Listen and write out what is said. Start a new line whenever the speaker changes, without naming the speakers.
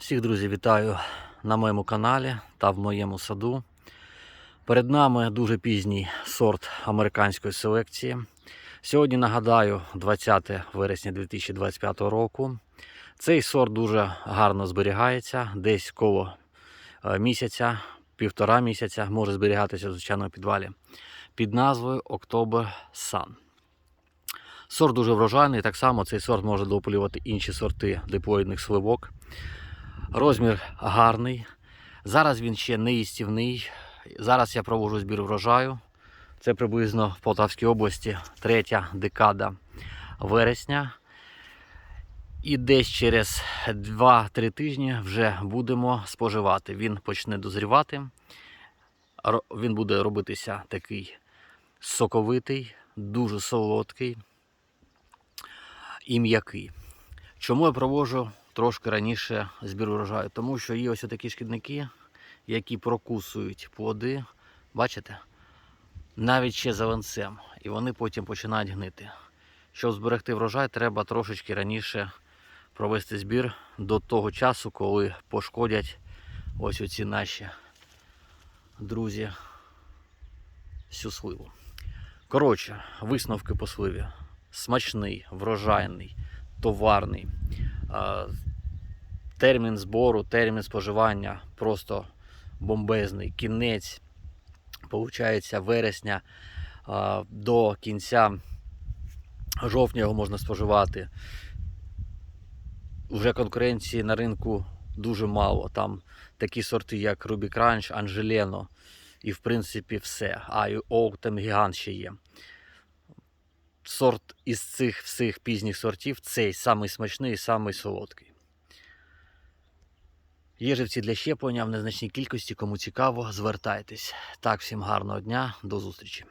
Всіх друзі вітаю на моєму каналі та в моєму саду. Перед нами дуже пізній сорт американської селекції. Сьогодні нагадаю 20 вересня 2025 року. Цей сорт дуже гарно зберігається, десь коло е, місяця, півтора місяця може зберігатися в звичайному підвалі під назвою October Sun. Сорт дуже врожайний, так само цей сорт може дополювати інші сорти диплоїдних сливок. Розмір гарний. Зараз він ще не їстівний. Зараз я проводжу збір врожаю. Це приблизно в Полтавській області третя декада вересня. І десь через 2-3 тижні вже будемо споживати. Він почне дозрівати. Він буде робитися такий соковитий, дуже солодкий і м'який. Чому я проводжу трошки раніше збір урожаю? Тому що є ось такі шкідники, які прокусують плоди. Бачите? Навіть ще зеленцем. І вони потім починають гнити. Щоб зберегти врожай, треба трошечки раніше провести збір до того часу, коли пошкодять ось оці наші друзі всю сливу. Коротше, висновки по сливі. Смачний, врожайний, товарний. Термін збору, термін споживання просто бомбезний. Кінець, виходить, вересня до кінця жовтня його можна споживати. Вже конкуренції на ринку дуже мало. Там такі сорти, як Ruby Crunch, Angeleno і в принципі все. А і Oak там гігант ще є сорт із цих всіх пізніх сортів цей самий смачний і самий солодкий. Є живці для щеплення в незначній кількості. Кому цікаво, звертайтесь. Так, всім гарного дня, до зустрічі.